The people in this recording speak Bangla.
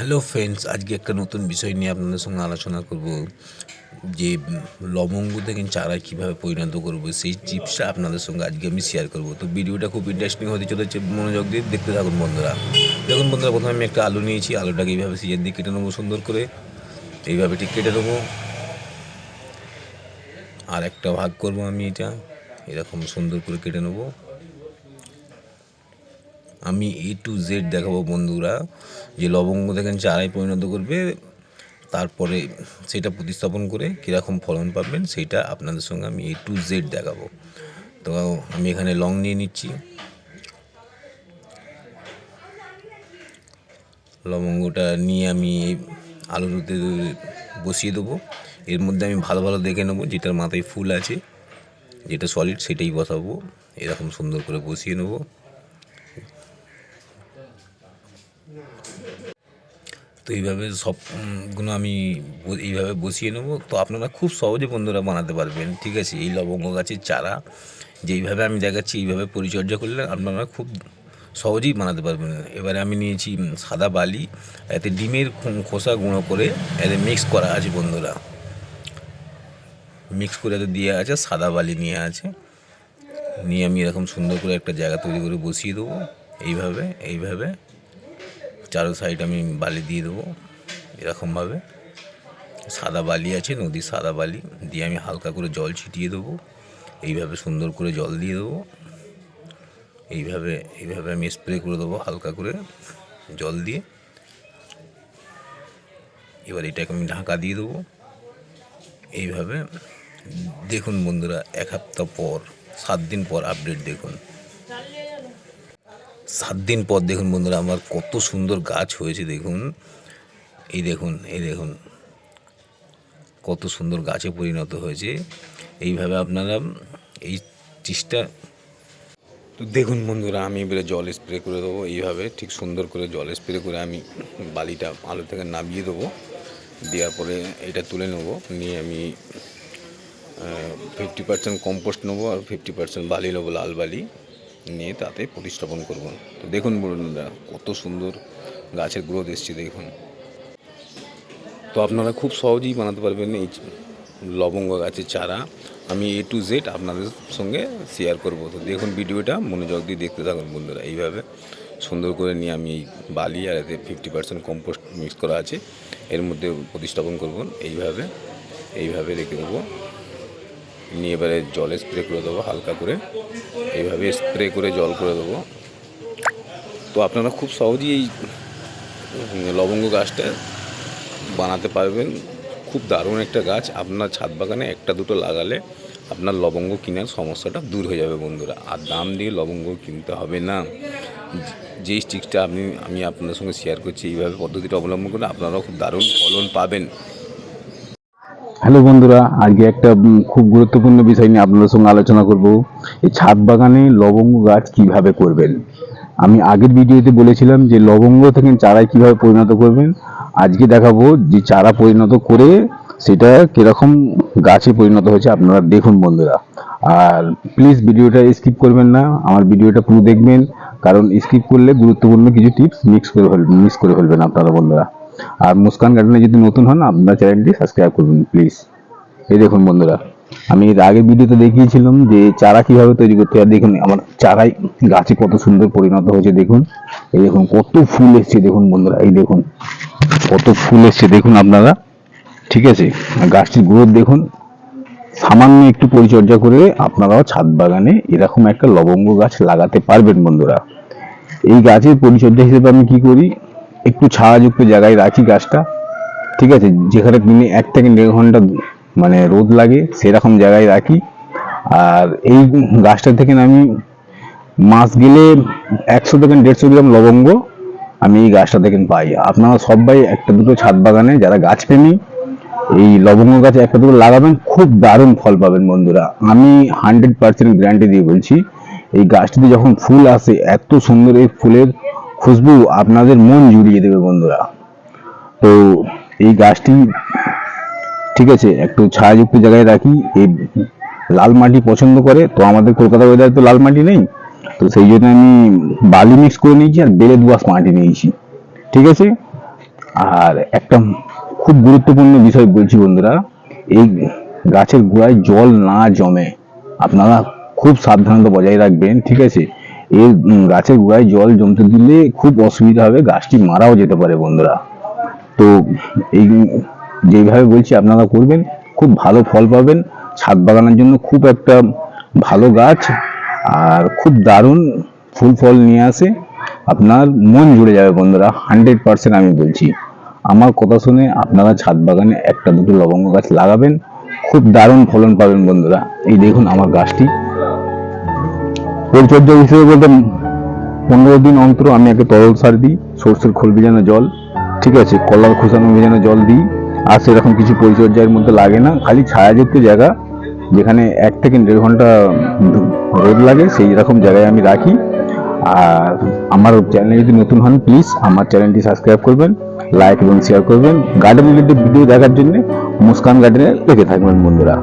হ্যালো ফ্রেন্ডস আজকে একটা নতুন বিষয় নিয়ে আপনাদের সঙ্গে আলোচনা করব যে লবঙ্গ থেকে চারায় কীভাবে পরিণত করব, সেই টিপসটা আপনাদের সঙ্গে আজকে আমি শেয়ার করব। তো ভিডিওটা খুব ইন্টারেস্টিং হতে চলেছে, মনোযোগ দিয়ে দেখতে থাকুন বন্ধুরা। দেখুন বন্ধুরা, প্রথমে আমি একটা আলু নিয়েছি, আলুটাকে এইভাবে সিজের দিয়ে কেটে নেব সুন্দর করে। এইভাবে ঠিক কেটে নেব। আর একটা ভাগ করব আমি এটা, এরকম সুন্দর করে কেটে নেব। আমি এ টু জেড দেখাবো বন্ধুরা। যে লবঙ্গ দেখেন চারায় পরিণত করবে, তারপরে সেটা প্রতিস্থাপন করে কীরকম ফলন পাবেন সেটা আপনাদের সঙ্গে আমি এ টু জেড দেখাবো। তো আমি এখানে লং নিয়ে নিচ্ছি। লবঙ্গটা নিয়ে আমি আলুতে বসিয়ে দেবো। এর মধ্যে আমি ভালো ভালো দেখে নেব যেটার মাথায় ফুল আছে, যেটা সলিড সেটাই বসাবো। এরকম সুন্দর করে বসিয়ে নেব। তো এইভাবে সবগুলো আমি এইভাবে বসিয়ে নেব। তো আপনারা খুব সহজে বন্ধুরা বানাতে পারবেন, ঠিক আছে? এই লবঙ্গ গাছের চারা, যেইভাবে আমি দেখাচ্ছি, এইভাবে পরিচর্যা করলে আপনারা খুব সহজেই বানাতে পারবেন। এবারে আমি নিয়েছি সাদা বালি, এতে ডিমের খোসা গুঁড়ো করে এতে মিক্স করা আছে বন্ধুরা। মিক্স করে এতে দিয়ে আছে, সাদা বালি নিয়ে আছে। নিয়ে আমি এরকম সুন্দর করে একটা জায়গা তৈরি করে বসিয়ে দেবো। এইভাবে এইভাবে। চারো সাইড আমি বালি দিয়ে দেবো, এরকমভাবে। সাদা বালি আছে, নদীর সাদা বালি, দিয়ে আমি হালকা করে জল ছিটিয়ে দেবো। এইভাবে সুন্দর করে জল দিয়ে দেবো। এইভাবে এইভাবে আমি স্প্রে করে দেবো হালকা করে জল দিয়ে। এবার এটাকে আমি ঢাকা দিয়ে দেবো। এইভাবে দেখুন বন্ধুরা, এক সপ্তাহ পর, সাত দিন পর আপডেট দেখুন। সাত দিন পর দেখুন বন্ধুরা, আমার কত সুন্দর গাছ হয়েছে দেখুন। এই দেখুন এই দেখুন। কত সুন্দর গাছে পরিণত হয়েছে। এইভাবে আপনারা এই চিজটা তো দেখুন বন্ধুরা, আমি এবারে জল স্প্রে করে দেবো। এইভাবে ঠিক সুন্দর করে জল স্প্রে করে আমি বালিটা আলু থেকে নামিয়ে দেবো। দেওয়ার পরে এটা তুলে নেব। নিয়ে আমি ফিফটি পার্সেন্ট কম্পোস্ট নেব আর ফিফটি পার্সেন্ট বালি নেব, লাল বালি। নিয়ে তাতে প্রতিস্থাপন করব। তো দেখুন বন্ধুরা, কত সুন্দর গাছের গ্রোথ এসছে, দেখুন। তো আপনারা খুব সহজেই বানাতে পারবেন এই লবঙ্গ গাছের চারা। আমি এ টু জেড আপনাদের সঙ্গে শেয়ার করব। তো দেখুন ভিডিওটা, মনোযোগ দিয়ে দেখতে থাকুন বন্ধুরা, এইভাবে সুন্দর করে নিয়ে আমি এই বালি আর এতে ফিফটি পার্সেন্ট কম্পোস্ট মিক্স করা আছে। এর মধ্যে প্রতিস্থাপন করব, এইভাবে এইভাবে রেখে দেবো। নিয়ে এবারে জলে স্প্রে করে দেবো, হালকা করে। এইভাবে স্প্রে করে জল করে দেবো। তো আপনারা খুব সহজেই এই লবঙ্গ গাছটা বানাতে পারবেন। খুব দারুণ একটা গাছ। আপনার ছাদ বাগানে একটা দুটো লাগালে আপনার লবঙ্গ কেনার সমস্যাটা দূর হয়ে যাবে বন্ধুরা। আর দাম দিয়ে লবঙ্গ কিনতে হবে না। যেই স্টিকটা আপনি, আমি আপনার সঙ্গে শেয়ার করছি, এইভাবে পদ্ধতিটা অবলম্বন করে আপনারাও খুব দারুণ ফলন পাবেন। হ্যালো বন্ধুরা, আজকে একটা খুব গুরুত্বপূর্ণ বিষয় নিয়ে আপনাদের সঙ্গে আলোচনা করব। এই ছাদ বাগানে লবঙ্গ গাছ কীভাবে করবেন? আমি আগের ভিডিওতে বলেছিলাম যে লবঙ্গ থেকে চারায় কীভাবে পরিণত করবেন। আজকে দেখাবো যে চারা পরিণত করে সেটা কীরকম গাছে পরিণত হয়েছে, আপনারা দেখুন বন্ধুরা। আর প্লিজ ভিডিওটা স্কিপ করবেন না, আমার ভিডিওটা পুরো দেখবেন, কারণ স্কিপ করলে গুরুত্বপূর্ণ কিছু টিপস মিক্স করে ফেলবেন মিস করে ফেলবেন আপনারা বন্ধুরা। আর মুস্কান গার্ডেনে যদি নতুন হন, আপনার চ্যানেলটি সাবস্ক্রাইব করবেন প্লিজ এই দেখুন বন্ধুরা, আমি এর আগের ভিডিওতে দেখিয়েছিলাম যে চারা কীভাবে তৈরি করতে হয়। দেখুন, আমার চারাই গাছে কত সুন্দর পরিণত হয়েছে, দেখুন। এই দেখুন, কত ফুল এসছে, দেখুন বন্ধুরা, এই দেখুন। কত ফুল এসছে, দেখুন আপনারা। ঠিক আছে গাছটির গ্রোথ দেখুন। সামান্য একটু পরিচর্যা করে আপনারাও ছাদ বাগানে এরকম একটা লবঙ্গ গাছ লাগাতে পারবেন বন্ধুরা। এই গাছের পরিচর্যা হিসেবে আমি কি করি? একটু ছায়াযুক্ত জায়গায় রাখি গাছটা, ঠিক আছে? যেখানে দিনে এক থেকে দেড় ঘণ্টা মানে রোদ লাগে, সেরকম জায়গায় রাখি। আর এই গাছটা থেকে আমি মাস গেলে একশো থেকে দেড়শো গ্রাম লবঙ্গ আমি এই গাছটা থেকে পাই। আপনারা সবাই একটা দুটো ছাদ বাগানে যারা গাছ প্রেমী, এই লবঙ্গ গাছে একটা দুটো লাগাবেন, খুব দারুণ ফল পাবেন বন্ধুরা। আমি হান্ড্রেড পার্সেন্ট গ্যারান্টি দিয়ে বলছি, এই গাছটিতে যখন ফুল আসে, এত সুন্দর এই ফুলের খুশবু আপনাদের মন জুড়িয়ে দেবে বন্ধুরা। তো এই গাছটি, ঠিক আছে, একটু ছায়াযুক্ত জায়গায় রাখি। এই লাল মাটি পছন্দ করে, তো আমাদের কলকাতা ওয়েদারে তো লাল মাটি নেই। তো সেই জন্য আমি বালি মিক্স করে নিয়েছি আর বেলে দুয়াশ মাটি নিয়েছি। ঠিক আছে? আর একটা খুব গুরুত্বপূর্ণ বিষয় বলছি বন্ধুরা, এই গাছের গোড়ায় জল না জমে আপনারা খুব সাবধানতা বজায় রাখবেন, ঠিক আছে? উম, গাছের গোড়ায় জল জমতে দিলে খুব অসুবিধা হবে গাছটি মারাও যেতে পারে বন্ধুরা। তো এই যেইভাবে বলছি আপনারা করবেন খুব ভালো ফল পাবেন। ছাদ বাগানের জন্য খুব একটা ভালো গাছ আর খুব দারুণ ফুল ফল নিয়ে আসে। আপনার মন জুড়ে যাবে বন্ধুরা হান্ড্রেড পার্সেন্ট আমি বলছি। আমার কথা শুনে আপনারা ছাদ বাগানে একটা দুটো লবঙ্গ গাছ লাগাবেন খুব দারুণ ফলন পাবেন বন্ধুরা। এই দেখুন আমার গাছটি। পরিচর্যা হিসেবে বলতে পনেরো দিন অন্তর আমি একে তরল সার দিই, সর্ষের খোল ভিজানো জল, ঠিক আছে, কলার খোসানো ভিজানো জল দিই, আর সেরকম কিছু পরিচর্যার মধ্যে লাগে না, খালি ছায়াযুক্ত জায়গা, যেখানে এক থেকে দেড় ঘণ্টা রোদ লাগে, সেই রকম জায়গায় আমি রাখি। আর আমার চ্যানেলে যদি নতুন হন প্লিজ আমার চ্যানেলটি সাবস্ক্রাইব করবেন লাইক এবং শেয়ার করবেন। গার্ডেন রিলেটেড ভিডিও দেখার জন্য, মুস্কান গার্ডেনে লেগে থাকবেন বন্ধুরা।